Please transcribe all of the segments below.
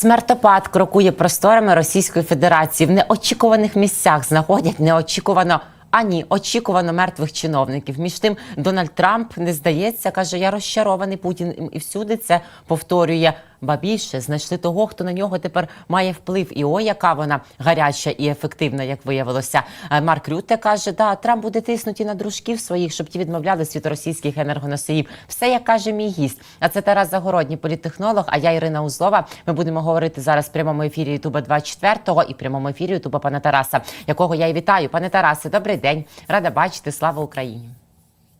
Смертопад крокує просторами Російської Федерації. В неочікуваних місцях знаходять неочікувано. Ані очікувано мертвих чиновників. Між тим, Дональд Трамп не здається, каже: я розчарований Путін і всюди це повторює. Ба більше знайшли того, хто на нього тепер має вплив. І о, яка вона гаряча і ефективна, як виявилося. Е, Марк Рютте каже, да, Трамп буде тиснути на дружків своїх, щоб ті відмовлялись від російських енергоносіїв. Все як каже мій гість. А це Тарас Загородній, політтехнолог. А я Ірина Узлова. Ми будемо говорити зараз в прямому ефірі Ютуба 24-го і прямому ефірі Ютуба пана Тараса, якого я і вітаю. Пане Тарасе, добрий день. Рада бачити. Слава Україні.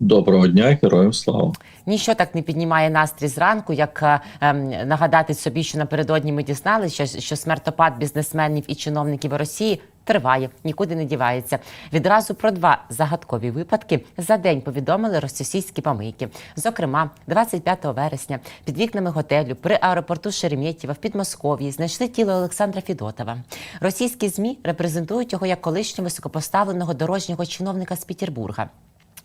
Доброго дня, героям слава. Ніщо так не піднімає настрій зранку, як е, ем, нагадати собі, що напередодні ми дізналися, що, що смертопад бізнесменів і чиновників Росії триває, нікуди не дівається. Відразу про два загадкові випадки за день повідомили російські помийки. Зокрема, 25 вересня під вікнами готелю при аеропорту Шереметьєва в Підмосков'ї знайшли тіло Олександра Фідотова. Російські змі репрезентують його як колишнього високопоставленого дорожнього чиновника з Петербурга.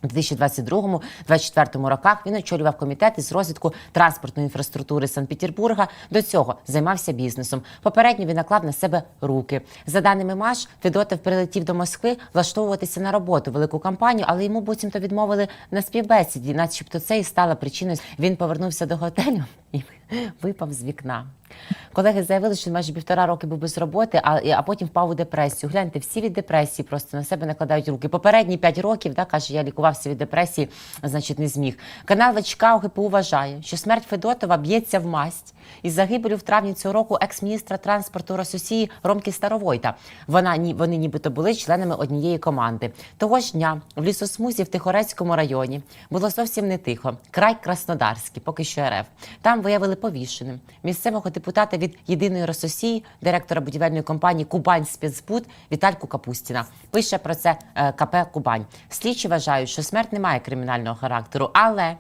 У 2022-2024 роках він очолював комітет із розвитку транспортної інфраструктури Санкт-Петербурга. До цього займався бізнесом. Попередньо він наклав на себе руки. За даними МАШ, Федотов прилетів до Москви влаштовуватися на роботу велику компанію, але йому буцімто відмовили на співбесіді, начебто це і стало причиною. Він повернувся до готелю і випав з вікна. Колеги заявили, що він майже півтора роки був без роботи, а, а потім впав у депресію. Гляньте, всі від депресії просто на себе накладають руки. Попередні п'ять років, да, каже, я лікувався від депресії, значить, не зміг. Канал ВЧК ОГПУ вважає, що смерть Федотова б'ється в масть із загибелю в травні цього року екс-міністра транспорту Росії Ромки Старовойта. Вона вони нібито були членами однієї команди. Того ж дня в лісосмузі в Тихорецькому районі було зовсім не тихо. Край Краснодарський, поки що РФ. Там виявили повішеним місцевого депутата від єдиної Рососії, директора будівельної компанії Кубань спецбуд Вітальку Капустіна. Пише про це е, КП Кубань. Слідчі вважають, що смерть не має кримінального характеру, але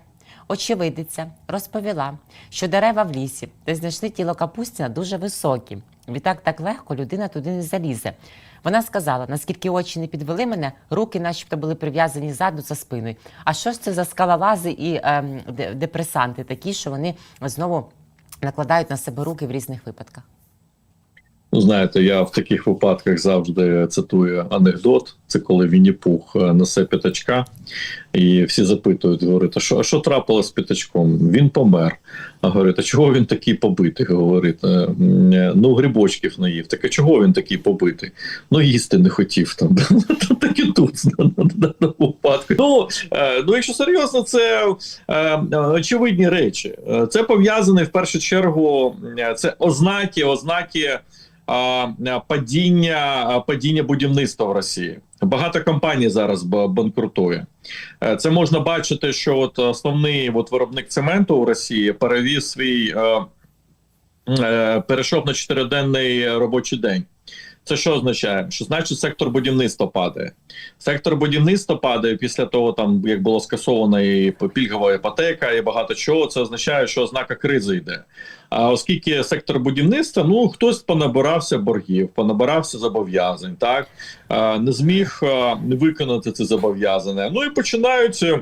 очевидиця розповіла, що дерева в лісі, де знайшли тіло Капустіна, дуже високі. Відтак так легко людина туди не залізе. Вона сказала, наскільки очі не підвели мене, руки, начебто, були прив'язані ззаду за спиною. А що ж це за скалолази і е, депресанти такі, що вони знову накладають на себе руки в різних випадках? Ну, знаєте, я в таких випадках завжди цитую анекдот. Це коли Вінні Пух е, несе п'ятачка, і всі запитують, говорить, а що, а що трапилось з п'ятачком? Він помер. А говорить, а чого він такий побитий? Говорить, «Е, е, ну грибочків не їв. Так а чого він такий побитий? Ну їсти не хотів там. Так і тут на випадку. Ну, ну якщо серйозно, це очевидні речі. Це пов'язане в першу чергу. Це ознаки, ознаки падіння, падіння будівництва в Росії. Багато компаній зараз банкрутує. Е, Це можна бачити, що от основний от виробник цементу у Росії перевіз свій е, е, перейшов на чотириденний робочий день. Це що означає? Що значить сектор будівництва падає? Сектор будівництва падає після того, там як було скасовано і пільгова іпотека, і багато чого. Це означає, що ознака кризи йде. А оскільки сектор будівництва, ну хтось понабирався боргів, понабирався зобов'язань, так не зміг виконати це зобов'язання. Ну і починаються.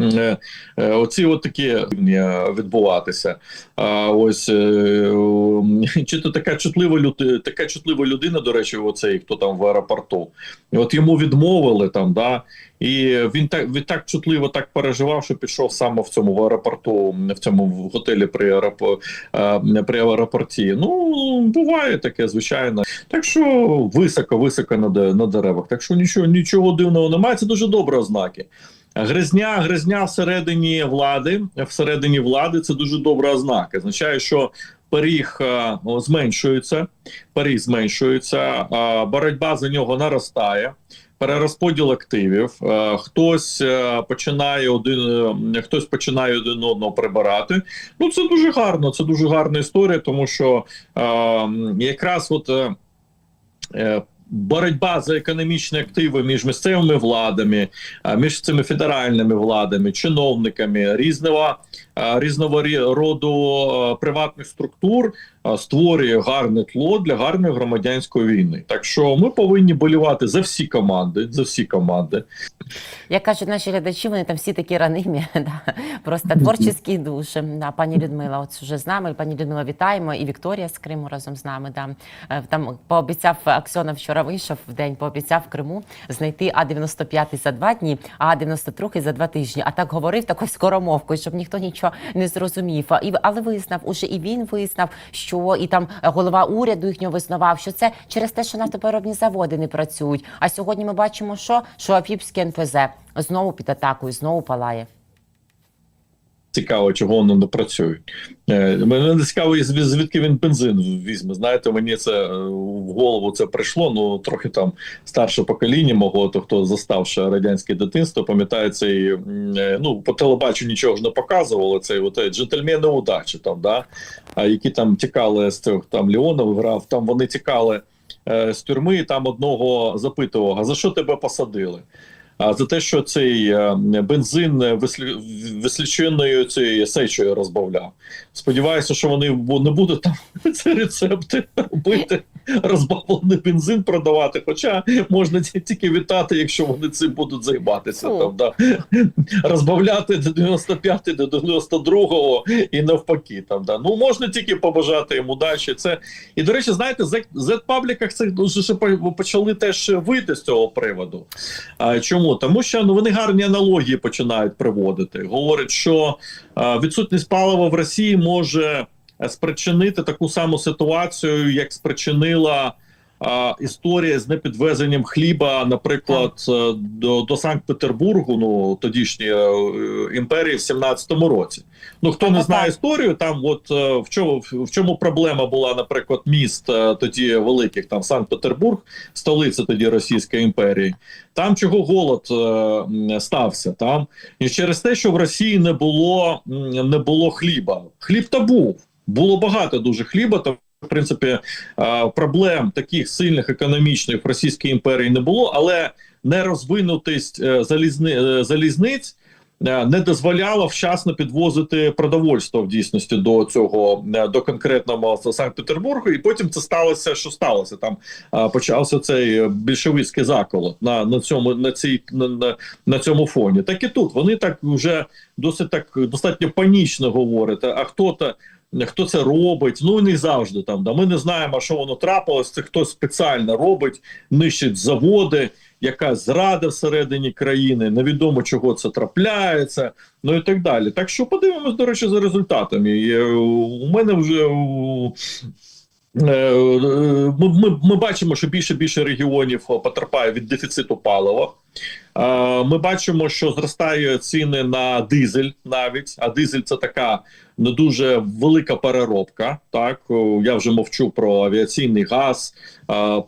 Е, е, Оці от такі е, відбуватися. А ось чи то така чутлива люди, така чутлива людина, до речі, оцей хто там в аеропорту. От йому відмовили там, да, і він так він так чутливо так переживав, що пішов саме в цьому в аеропорту, в цьому готелі при аеропо, при аеропорті. Ну буває таке, звичайно. Так що високо, високо на деревах. Так що нічого, нічого дивного немає. Це дуже добре ознаки. Гризня, гризня всередині влади, всередині влади це дуже добра ознака. Означає, що пиріг е, зменшується, пиріг зменшується, боротьба за нього наростає. Перерозподіл активів, е, хтось е, починає один, е, хтось починає один одного прибирати. Ну це дуже гарно. Це дуже гарна історія, тому що е, якраз от е, е, боротьба за економічні активи між місцевими владами, між цими федеральними владами, чиновниками різного різного роду е, приватних структур е, створює гарне тло для гарної громадянської війни. Так що ми повинні болівати за всі команди, за всі команди. Як кажуть наші глядачі, вони там всі такі ранимі, да. просто творчі душі. Да. Пані Людмила, от вже з нами. Пані Людмила, вітаємо. І Вікторія з Криму разом з нами. Да. Е, Там пообіцяв Аксьона вчора вийшов в день, пообіцяв в Криму знайти А-95 за два дні, а А-92 за два тижні. А так говорив такою скоромовкою, щоб ніхто нічого не зрозумів. А, І, але визнав, уже і він визнав, що і там голова уряду їхнього визнавав, що це через те, що нафтопереробні заводи не працюють. А сьогодні ми бачимо, що, що Афіпське НПЗ знову під атакою, знову палає. Цікаво, чого вони не працюють. Е, Мене не цікаво, звідки він бензин візьме. Знаєте, мені це е, в голову це прийшло. Ну трохи там старше покоління мого, то хто застав ще радянське дитинство, пам'ятає цей е, ну по телебаченню нічого ж не показували. Цей от е, джентльмени удачі там, да які там тікали з цього там Леонов грав. Там вони тікали з тюрми. Там одного запитував: а за що тебе посадили? А за те, що цей е, бензин вислі... висліченою цією сечою розбавляв. Сподіваюся, що вони не будуть там ці рецепти робити, розбавлений бензин продавати. Хоча можна ті- тільки вітати, якщо вони цим будуть займатися. Там, да. Розбавляти до 95 до 92 і навпаки. Там, да. Ну можна тільки побажати їм удачі. Це і до речі, знаєте, в Z-пабліках це дуже ще почали теж вийти з цього приводу. А, чому? Тому що ну, вони гарні аналогії починають приводити. Говорять, що а, відсутність палива в Росії може спричинити таку саму ситуацію, як спричинила. а, Історія з непідвезенням хліба, наприклад, е, до, до Санкт-Петербургу, ну тодішньої е, імперії в 17-му році. Ну хто не знає історію, там от е, в чому в чому проблема була, наприклад, міст е, тоді великих, там Санкт-Петербург, столиця тоді Російської імперії. Там чого голод е, стався там, і через те, що в Росії не було не було хліба. Хліб та був було багато дуже хліба. Там в принципі е, проблем таких сильних економічних в Російській імперії не було, але нерозвинутість е, залізни, е, залізниць. Не дозволяла вчасно підвозити продовольство в дійсності до цього до конкретного Санкт-Петербургу, і потім це сталося. Що сталося? Там почався цей більшовицький заколот на, на цьому на цій на, на цьому фоні. Так і тут вони так вже досить так достатньо панічно говорять. А хто то хто це робить? Ну не завжди там. Да ми не знаємо, що воно трапилось. Це хтось спеціально робить, нищить заводи, яка зрада всередині країни. Невідомо чого це трапляється. Ну і так далі. Так що подивимось, до речі, за результатами. І, е, у мене вже Е, Ми, ми, ми бачимо, що більше більше регіонів потерпає від дефіциту палива. Е, Ми бачимо, що зростають ціни на дизель навіть. А дизель це така не дуже велика переробка. Так я вже мовчу про авіаційний газ,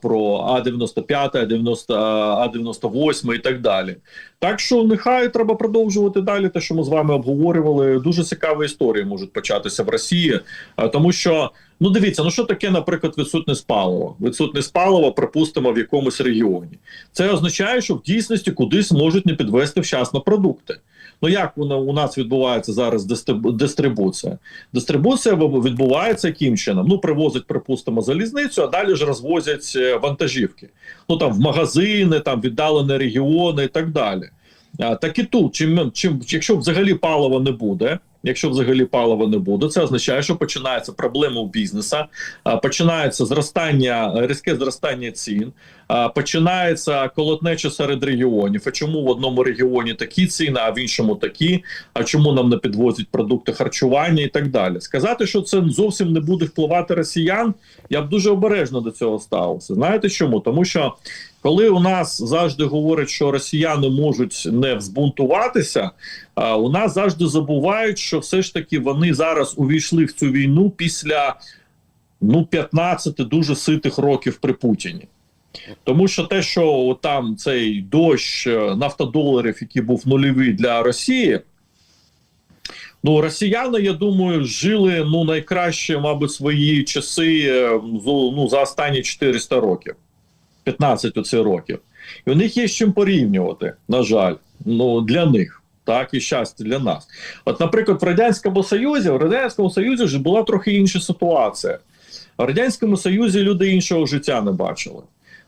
про А-95, А-90, А-98 і так далі. Так що нехай треба продовжувати далі. Те, що ми з вами обговорювали, дуже цікаві історії можуть початися в Росії, тому що. Ну, дивіться, ну що таке, наприклад, відсутність палива? Відсутність палива, припустимо, в якомусь регіоні. Це означає, що в дійсності кудись можуть не підвести вчасно продукти. Ну як вона у нас відбувається зараз дистрибуція? Дистрибуція відбувається яким чином? Ну, привозять, припустимо, залізницю, а далі ж розвозять е, вантажівки. Ну там в магазини, там віддалені регіони і так далі. Так і тут, чим, чим, якщо взагалі палива не буде, якщо взагалі палива не буде, це означає, що починаються проблеми у бізнесу, а, починається зростання, різке зростання цін, починається колотнеча серед регіонів. А чому в одному регіоні такі ціни, а в іншому такі? А чому нам не підвозять продукти харчування і так далі? Сказати, що це зовсім не буде впливати росіян, я б дуже обережно до цього ставився. Знаєте чому? Тому що коли у нас завжди говорять, що росіяни можуть не взбунтуватися, у нас завжди забувають, що все ж таки вони зараз увійшли в цю війну після ну 15 дуже ситих років при Путіні. Тому що те, що там цей дощ е, нафтодоларів, який був нульовий для Росії, ну росіяни, я думаю, жили ну найкраще, мабуть, свої часи е, ну, за останні 400 років. 15 оце років. І у них є з чим порівнювати, на жаль, ну для них. так і щастя для нас. От, наприклад, в радянському союзі, в радянському союзі вже була трохи інша ситуація. В радянському союзі люди іншого життя не бачили.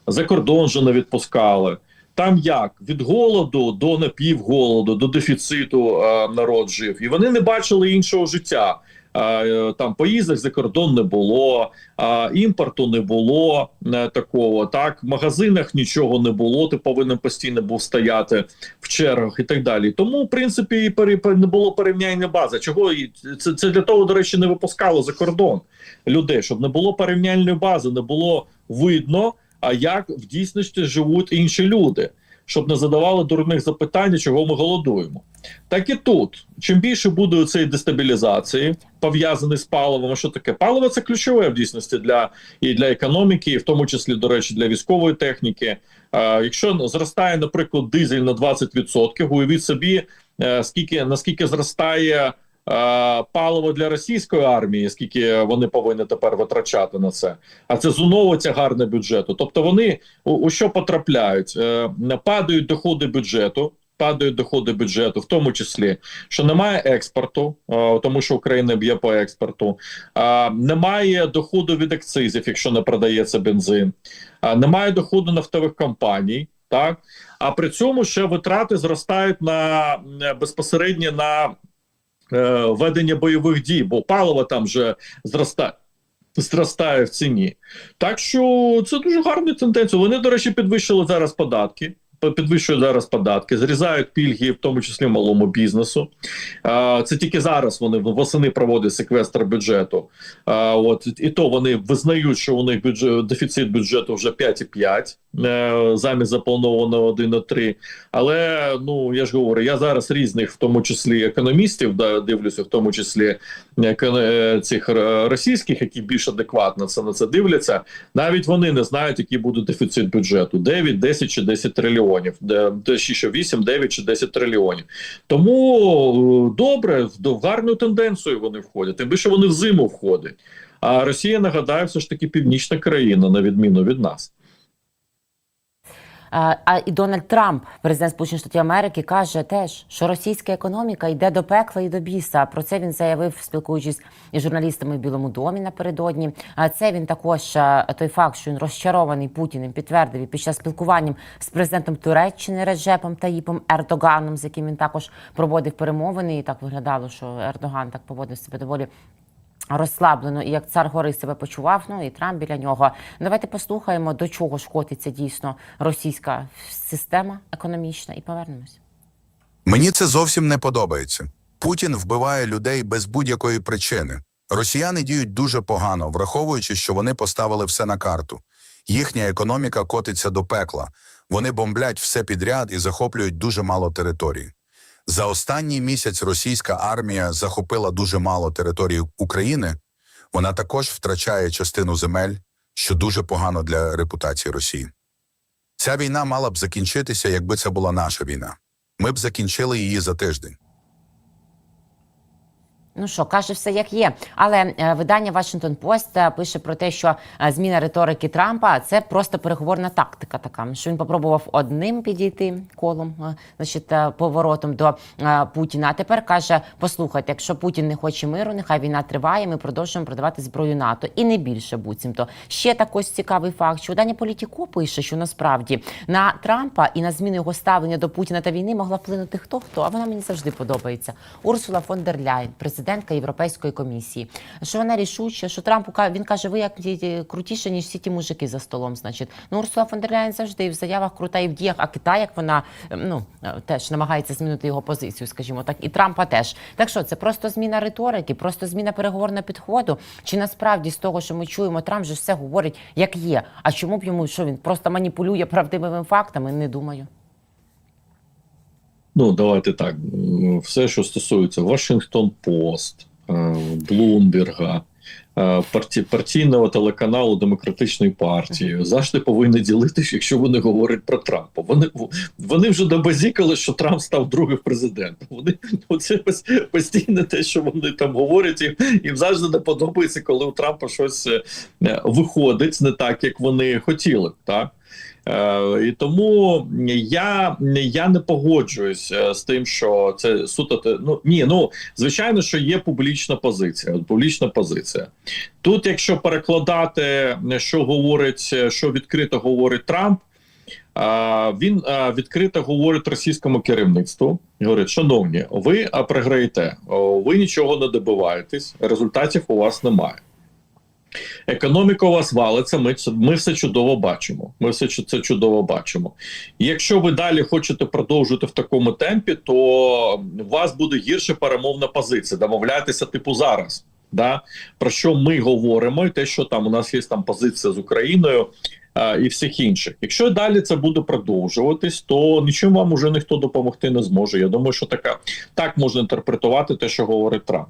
За кордон же не відпускали. Там як від голоду до напівголоду, до дефіциту е, народ жив, і вони не бачили іншого життя. Е, там поїздок за кордон не було, імпорту не було е, такого. Так, в магазинах нічого не було. Ти повинен постійно був стояти в чергах і так далі. Тому, в принципі, і не було порівняння бази. Чого це, це для того, до речі, не випускало за кордон людей, щоб не було порівняльної бази, не було видно, а як в дійсності живуть інші люди, щоб не задавали дурних запитань, чого ми голодуємо. Так і тут, чим більше буде цієї дестабілізації, пов'язаний з паливом, що таке? Паливо це ключове в дійсності для і для економіки, і в тому числі, до речі, для військової техніки. Е, якщо зростає, наприклад, дизель на 20%, уявіть собі, е, скільки наскільки зростає. Е, Паливо для російської армії, скільки вони повинні тепер витрачати на це, а це знову тягар на бюджету. Тобто вони у, у що потрапляють? Е, падають доходи бюджету, падають доходи бюджету, в тому числі, що немає експорту, е, тому що Україна б'є по експорту, немає доходу від акцизів, якщо не продається бензин, немає доходу нафтових компаній. Так, а при цьому ще витрати зростають на безпосередньо на е, ведення бойових дій, бо паливо там вже зростає. Зростає в ціні, так що це дуже гарна тенденція. Вони, до речі, підвищили зараз податки. Підвищують зараз податки, зрізають пільги, в тому числі малому бізнесу. Це тільки зараз вони восени проводять секвестр бюджету. От і то вони визнають, що у них бюджет дефіцит бюджету вже 5,5 е, замість запланованого 1,3. Але ну я ж говорю, я зараз різних, в тому числі економістів, да, дивлюся, в тому числі е, цих е, російських, які більш адекватно це на це дивляться. Навіть вони не знають, який буде дефіцит бюджету: 9, 10 чи 10 трильйонів, що 8, 9 чи 10 трильйонів. Тому е, добре, в гарну тенденцію вони входять. Тим більше вони в зиму входять. А Росія нагадаю, все ж таки північна країна, на відміну від нас. А, і Дональд Трамп, президент Сполучених Штатів Америки, каже теж, що російська економіка йде до пекла і до біса. Про це він заявив, спілкуючись із журналістами в Білому домі напередодні. А це він також той факт, що він розчарований Путіним, підтвердив і під час спілкування з президентом Туреччини Реджепом Таїпом Ердоганом, з яким він також проводив перемовини. І так виглядало, що Ердоган так поводив себе доволі розслаблено і як цар гори себе почував. Ну і Трамп біля нього. Давайте послухаємо, до чого ж котиться дійсно російська система економічна, і повернемось. Мені це зовсім не подобається. Путін вбиває людей без будь-якої причини. Росіяни діють дуже погано, враховуючи, що вони поставили все на карту. Їхня економіка котиться до пекла. Вони бомблять все підряд і захоплюють дуже мало території. За останній місяць російська армія захопила дуже мало території України. Вона також втрачає частину земель, що дуже погано для репутації Росії. Ця війна мала б закінчитися, якби це була наша війна. Ми б закінчили її за тиждень. Ну що, каже все як є. Але е, видання Washington Post е, пише про те, що е, зміна риторики Трампа це просто переговорна тактика. Така що він попробував одним підійти колом, значить, поворотом до Путіна. А тепер каже: послухайте, якщо Путін не хоче миру, нехай війна триває. Ми продовжуємо продавати зброю НАТО і не більше буцімто. Ще також цікавий факт, що видання Політіко пише, що насправді на Трампа і на зміну його ставлення до Путіна та війни могла вплинути хто хто. А вона мені завжди подобається. Урсула фон дер Ляйн, президентка Європейської комісії. Що вона рішуча, що Трампу він каже, ви як ті- ті крутіше, ніж всі ті мужики за столом. Значить, ну Урсула фон дер Ляйн завжди в заявах крута і в діях. А Китай, як вона ем, ну е, теж намагається змінити його позицію, скажімо так, і Трампа теж. Так що це просто зміна риторики, просто зміна переговорного підходу. Чи насправді з того, що ми чуємо, Трамп же все говорить як є. А чому б йому що він просто маніпулює правдивими фактами? Не думаю. Ну, давайте так. Все, що стосується Вашингтон Пост, Блумберга, парті, партійного телеканалу демократичної партії. Завжди повинні ділитися, якщо вони говорять про Трампа. Вони вони вже добазікали, що Трамп став другим президентом. Вони оце пос- постійне те, що вони там говорять, і їм завжди не подобається, коли у Трампа щось е, виходить не так, як вони хотіли. Так. Е, і тому я, я не погоджуюсь е, з тим, що це суто. Ну ні, ну звичайно, що є публічна позиція. Публічна позиція. Тут, якщо перекладати, що говорить, що відкрито говорить Трамп. Він відкрито говорить російському керівництву. Говорить, шановні, ви а, програєте, ви нічого не добиваєтесь, результатів у вас немає. Економіка у вас валиться. Ми ми все чудово бачимо. Ми все це чудово бачимо. І якщо ви далі хочете продовжувати в такому темпі, то у вас буде гірша перемовна позиція. Домовляйтеся, типу, зараз. Да? Про що ми говоримо, і те, що там у нас є там позиція з Україною а, і всіх інших. Якщо далі це буде продовжуватись, то нічим вам уже ніхто допомогти не зможе. Я думаю, що така так можна інтерпретувати те, що говорить Трамп.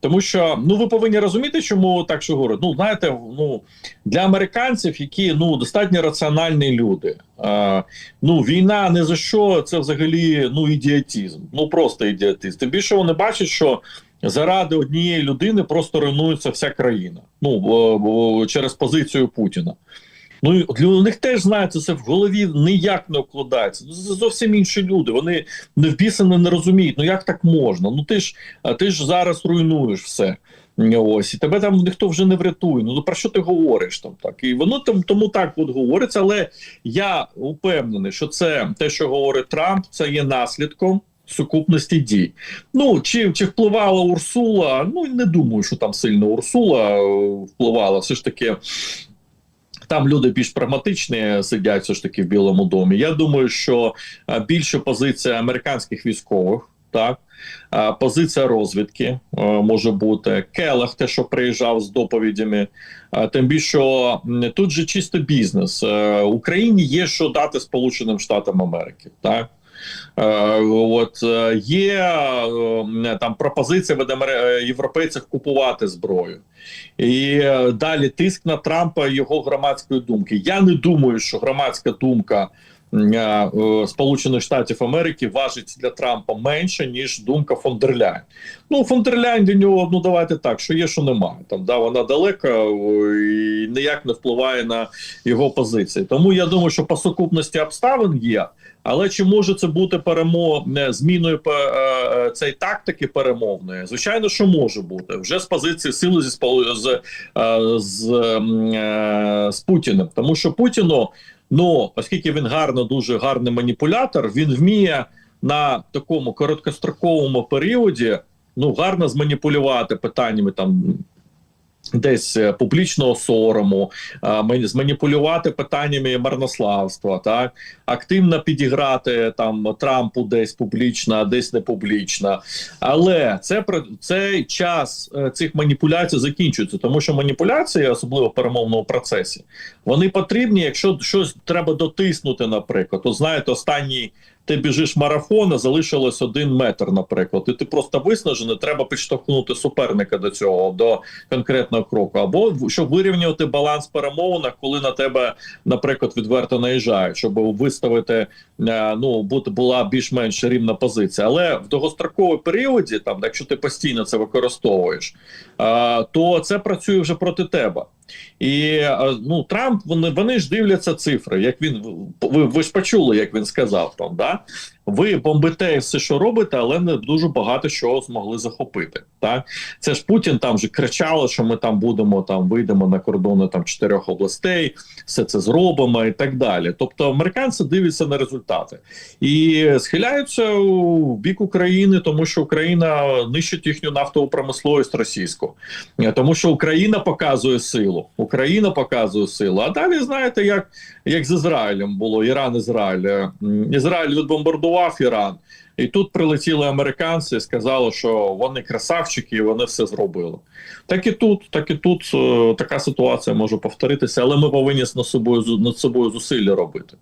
Тому що ну ви повинні розуміти, чому так що говорять. Ну знаєте, ну для американців, які ну достатньо раціональні люди. А, ну війна не за що це взагалі ну ідіотизм. Ну просто ідіотизм. Тим більше вони бачать, що заради однієї людини просто руйнується вся країна. Ну через позицію Путіна. Ну для них теж знаєте, це в голові ніяк не вкладається. Ну, Це зовсім інші люди. Вони не впісані, не розуміють. Ну як так можна? Ну ти ж ти ж зараз руйнуєш все. Ось і тебе там ніхто вже не врятує. Ну про що ти говориш там так? І воно там тому так от говориться. Але я упевнений, що це те, що говорить Трамп, це є наслідком. Сукупності дій. Ну чи, чи впливала Урсула? Ну не думаю, що там сильно Урсула е, впливала. Все ж таки, там люди більш прагматичні сидять все ж таки в Білому домі. Я думаю, що е, більше позиція американських військових, так позиція розвідки е, може бути Келех, те, що приїжджав з доповідями. Тим більше тут же чисто бізнес. Україні є що дати Сполученим Штатам Америки, так. Е, От е, є е, там пропозиція європейців купувати зброю, і далі тиск на Трампа його громадської думки. Я не думаю, що громадська думка Сполучених Штатів Америки важить для Трампа менше ніж думка фон дер Ляйн. Ну фон для нього, ну давайте так, що є, що немає. Там да вона далека і ніяк не впливає на його позиції. Тому я думаю, що по сукупності обставин є. Але чи може це бути перемо зміною е, е, цієї тактики перемовної? Звичайно, що може бути вже з позиції сили зі з, е, з, е, з Путіним, тому що Путіну, ну оскільки він гарно, дуже гарний маніпулятор, він вміє на такому короткостроковому періоді ну гарно зманіпулювати питаннями там. Десь е, публічного сорому, мені- зманіпулювати питаннями марнославства, так активно підіграти там Трампу десь публічно, десь не публічно. Але це цей час е, цих маніпуляцій закінчується, тому що маніпуляції, особливо в перемовному процесі, вони потрібні, якщо щось треба дотиснути, наприклад. То знаєте, останній. Ти біжиш марафон, а залишилось один метр, наприклад, і ти просто виснажений, треба підштовхнути суперника до цього, до конкретного кроку. Або щоб вирівнювати баланс перемовинах, коли на тебе, наприклад, відверто наїжджають, щоб виставити е, ну бути була більш-менш рівна позиція. Але в довгостроковій періоді, там, якщо ти постійно це використовуєш, е, то це працює вже проти тебе. І е, ну Трамп вони, вони ж дивляться цифри. Як він ви, ви ж почули, як він сказав там, да ви бомбите все, що робите, але не дуже багато чого змогли захопити. Так це ж Путін там же кричало, що ми там будемо там вийдемо на кордони там чотирьох областей, все це зробимо і так далі. Тобто американці дивляться на результати і схиляються у бік України, тому що Україна нищить їхню нафтову промисловість російську, Е, тому що Україна показує силу. Україна показує силу. А далі знаєте, як, як з Ізраїлем було Іран, Ізраїль. Е, Ізраїль відбомбардував Іран. І тут прилетіли американці і сказали, що вони красавчики, і вони все зробили. Так і тут, так і тут е, така ситуація може повторитися, але ми повинні над собою над собою зусилля робити.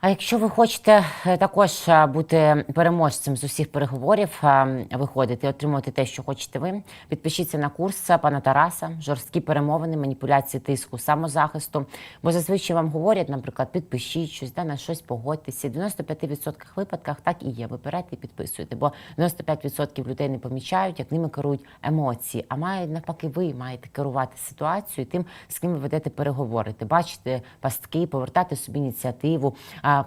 А якщо ви хочете е, також е, бути переможцем з усіх переговорів, е, виходити, отримувати те, що хочете ви, підпишіться на курс пана Тараса, жорсткі перемовини, маніпуляції тиску, самозахисту. Бо зазвичай вам говорять, наприклад, підпишіть щось, да, на щось погодьтеся. В 95% випадках так і є. Ви берете і підписуєте, бо 95% людей не помічають, як ними керують емоції. А мають навпаки, ви маєте керувати ситуацією тим, з ким ви ведете переговори. Бачите пастки, повертати собі ініціативу,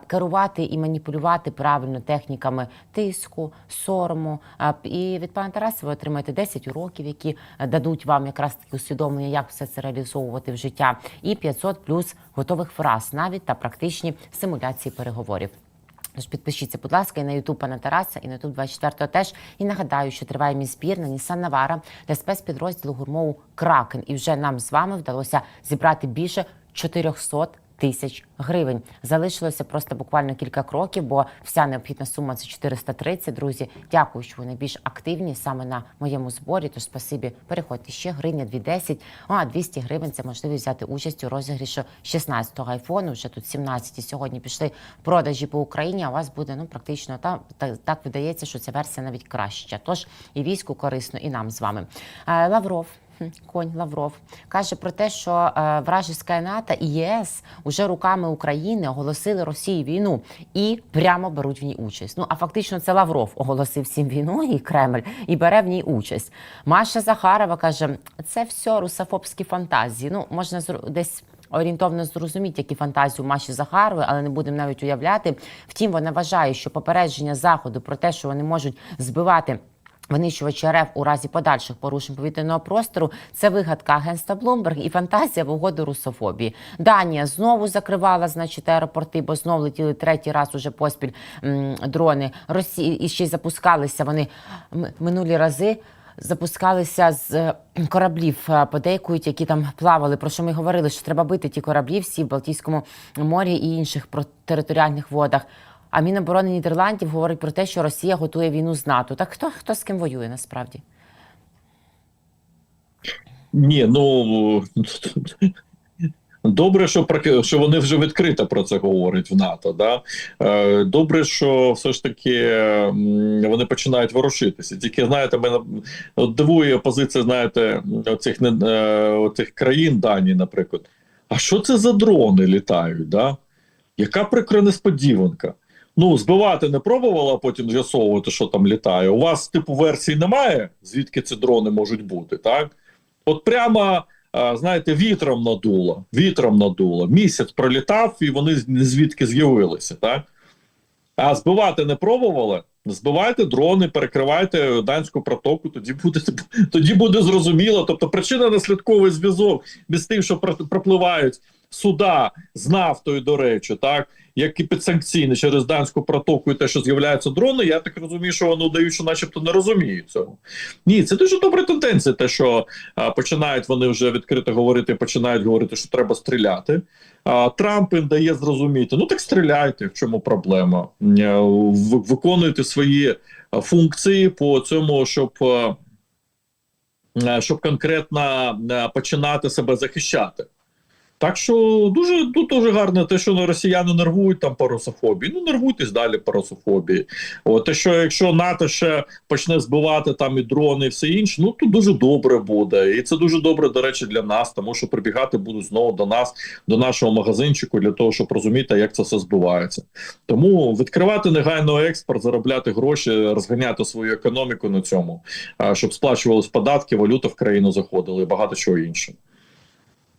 керувати і маніпулювати правильно техніками тиску, сорому. І від пана Тараса ви отримаєте 10 уроків, які е, дадуть вам якраз таки усвідомлення, як все це реалізовувати в життя, і 500 плюс готових фраз, навіть та практичні симуляції переговорів. Тож підпишіться, будь ласка, і на Ютуб пана Тараса, і на Ютуб 24 теж. І нагадаю, що триває мій збір на Nissan Navara для спецпідрозділу гурмову Кракен. І вже нам з вами вдалося зібрати більше 400 тисяч гривень. Залишилося просто буквально кілька кроків, бо вся необхідна сума це 430. Друзі, дякую, що ви найбільш активні саме на моєму зборі. Тож спасибі, переходьте ще гривня 210, а 200 гривень це можливість взяти участь у розігрішу 16-го айфону. Вже тут 17 і сьогодні пішли продажі по Україні. А у вас буде ну практично там так, так видається, що ця версія навіть краща. Тож і війську корисно, і нам з вами. Е, Лавров. Конь Лавров каже про те, що е, вражеська НАТО і ЄС уже руками України оголосили Росії війну і прямо беруть в ній участь. Ну а фактично це Лавров оголосив всім війну і Кремль і бере в ній участь. Маша Захарова каже: це все русофобські фантазії. Ну можна десь. Орієнтовно зрозуміти, які фантазії у Маші Захарової, але не будемо навіть уявляти. Втім, вона вважає, що попередження заходу про те, що вони можуть збивати. Винищувачі РФ у разі подальших порушень повітряного простору це вигадка агентства Bloomberg і фантазія в угоду русофобії. Данія знову закривала, значить, аеропорти, бо знову летіли третій раз уже поспіль м, дрони. Росії і ще й запускалися вони минулі рази. Запускалися з е, кораблів, е, подейкують, які там плавали. Про що ми говорили, що треба бити ті кораблі всі в Балтійському морі і інших про- територіальних водах. А Міноборони Нідерландів говорить про те, що Росія готує війну з НАТО. Так хто хто з ким воює насправді? Ні, ну добре, що що вони вже відкрито про це говорять в НАТО. Да? Е, Добре, що все ж таки вони починають ворушитися. Тільки знаєте, мене дивує позиція, знаєте, оцих е, оцих країн Данії, наприклад. А що це за дрони літають? Да? Яка прикра несподіванка? Ну, збивати не пробувала, а потім з'ясовувати, що там літає. У вас типу версій немає, звідки ці дрони можуть бути, так? От прямо, знаєте, вітром надуло. Вітром надуло. Місяць пролітав, і вони звідки з'явилися, так? А збивати не пробували? Збивайте дрони, перекривайте данську протоку, тоді буде тоді буде зрозуміло. Тобто причина наслідковий зв'язок без тим, що пропливають суда з нафтою, до речі, так як і підсанкційні через данську протоку і те, що з'являються дрони, я так розумію, що вони удають, що начебто не розуміють цього. Ні, це дуже добра тенденція, те, що а, починають вони вже відкрито говорити, починають говорити, що треба стріляти. А, Трамп їм дає зрозуміти, ну так стріляйте, в чому проблема. Е, Виконуйте свої функції по цьому, щоб. е, е, Щоб конкретно е, починати себе захищати. Так що дуже тут дуже гарно те, що росіяни нервують там по русофобії. Ну нервуйтесь далі по русофобії. От те, що якщо НАТО ще почне збивати там і дрони, і все інше, ну то дуже добре буде. І це дуже добре, до речі, для нас, тому що прибігати будуть знову до нас, до нашого магазинчику, для того, щоб розуміти, як це все збивається. Тому відкривати негайно експорт, заробляти гроші, розганяти свою економіку на цьому, щоб сплачувались податки, валюта в країну заходила і багато чого іншого.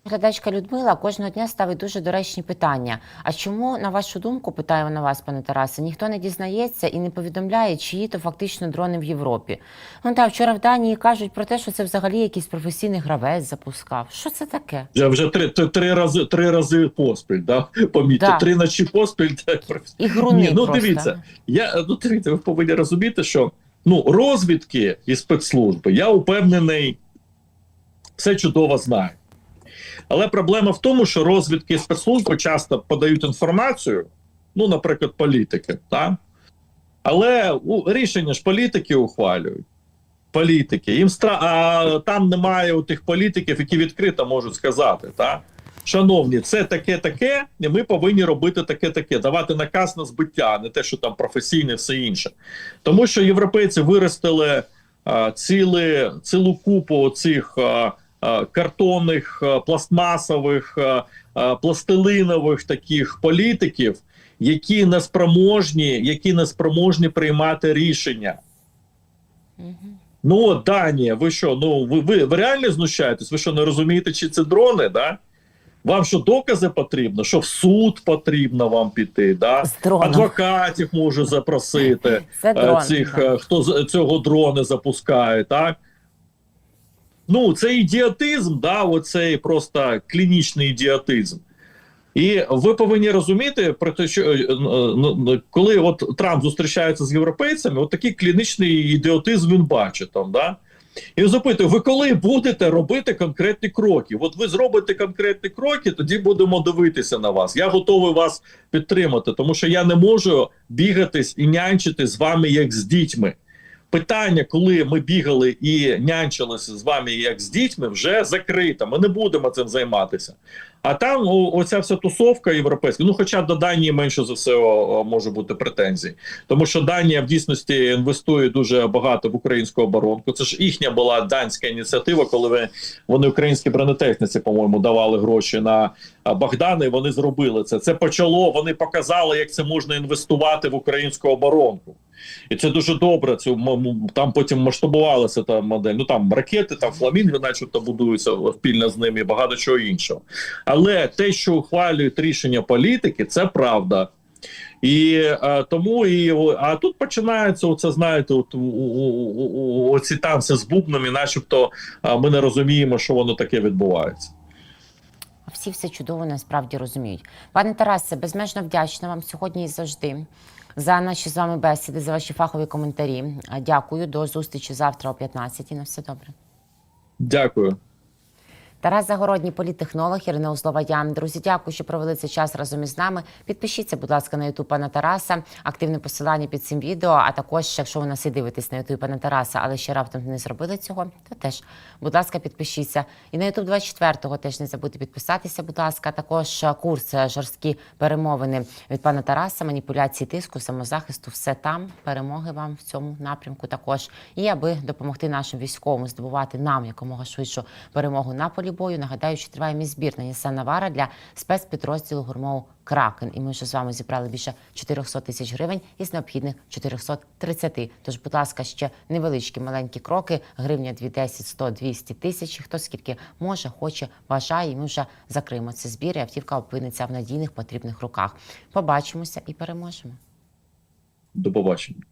Глядачка Людмила кожного дня ставить дуже доречні питання. А чому, на вашу думку, питаю на вас, пане Тарасе, ніхто не дізнається і не повідомляє, чиї то фактично дрони в Європі? Ну так, вчора в Данії кажуть про те, що це взагалі якийсь професійний гравець запускав. Що це таке? Я вже три, три, три рази три рази поспіль, да? помітьте, Да. три ночі поспіль. Так, І груни Ні, ну просто. дивіться, я ну дивіться, ви повинні розуміти, що ну розвідки і спецслужби, я упевнений, все чудово знають. Але проблема в тому, що розвідки спецслужби часто подають інформацію, ну, наприклад, політики, так? але у, рішення ж політики ухвалюють. Політики. Їм стра... А там немає у тих політиків, які відкрито можуть сказати, так? Шановні, це таке таке, і ми повинні робити таке таке, давати наказ на збиття, не те, що там професійне, все інше. Тому що європейці виростили а, ціле, цілу купу цих а, картонних, пластмасових, а, а, пластилинових таких політиків, які не спроможні, які не спроможні приймати рішення. Ну, Данія, ви що? Ну ви, ви, ви реально знущаєтесь? Ви що не розумієте, чи це дрони? Да? Вам що докази потрібно? Що в суд потрібно вам піти? Да? Адвокатів можу запросити. Це е, дрон. цих, да. е, хто цього дрони запускає, так? Ну, це ідіотизм, да, оцей просто клінічний ідіотизм. І ви повинні розуміти про те, що е, е, ну, коли от Трамп зустрічається з європейцями, от такий клінічний ідіотизм він бачить там, да? І запитує, ви коли будете робити конкретні кроки? От ви зробите конкретні кроки, тоді будемо дивитися на вас. Я готовий вас підтримати, тому що я не можу бігатись і нянчити з вами як з дітьми. Питання, коли ми бігали і нянчилися з вами як з дітьми, вже закрите. Ми не будемо цим займатися. А там о, оця вся тусовка європейська. Ну, хоча до Данії менше за все може бути претензій, тому що Данія в дійсності інвестує дуже багато в українську оборонку. Це ж їхня була данська ініціатива, коли вони українські бронетехніці, по-моєму, давали гроші на і вони зробили це. Це почало. Вони показали, як це можна інвестувати в українську оборонку. І це дуже добре. Це там потім масштабувалася та модель. Ну там ракети, там фламінги, начебто будуються спільно з ними, і багато чого іншого. Але те, що ухвалюють рішення політики, це правда. І е, тому і а тут починається оце, знаєте, от, у, у, у, оці танці з бубнами, начебто а, ми не розуміємо, що воно таке відбувається. Всі все чудово насправді розуміють. Пане Тарасе, безмежно вдячна вам сьогодні і завжди за наші з вами бесіди, за ваші фахові коментарі. Дякую. До зустрічі завтра о 15 На все добре. Дякую. Тарас Загородній, політтехнолог, Ірина Узлова Ям. Друзі, дякую, що провели цей час разом із нами. Підпишіться, будь ласка, на ютуб пана Тараса. Активне посилання під цим відео. А також, якщо ви нас і дивитесь на ютуб пана Тараса, але ще раптом не зробили цього, то теж, будь ласка, підпишіться. І на ютуб 24-го теж не забудьте підписатися, будь ласка. Також е, курс е, жорсткі перемовини від пана Тараса, маніпуляції тиску, самозахисту. Все там. Перемоги вам в цьому напрямку також. І аби допомогти нашим військовим здобувати нам якомога швидшу перемогу на полі бою. Нагадаю, що триває мій збір на Нісан Навара для спецпідрозділу гурмов Кракен. І ми вже з вами зібрали більше 400 тисяч гривень із необхідних 430. Тож, будь ласка, ще невеличкі маленькі кроки. Гривня 2, 10, 100, 200 тисяч. Хто скільки може, хоче, бажає. І ми вже закриємо цей збір. І автівка опиниться в надійних потрібних руках. Побачимося і переможемо. До побачення.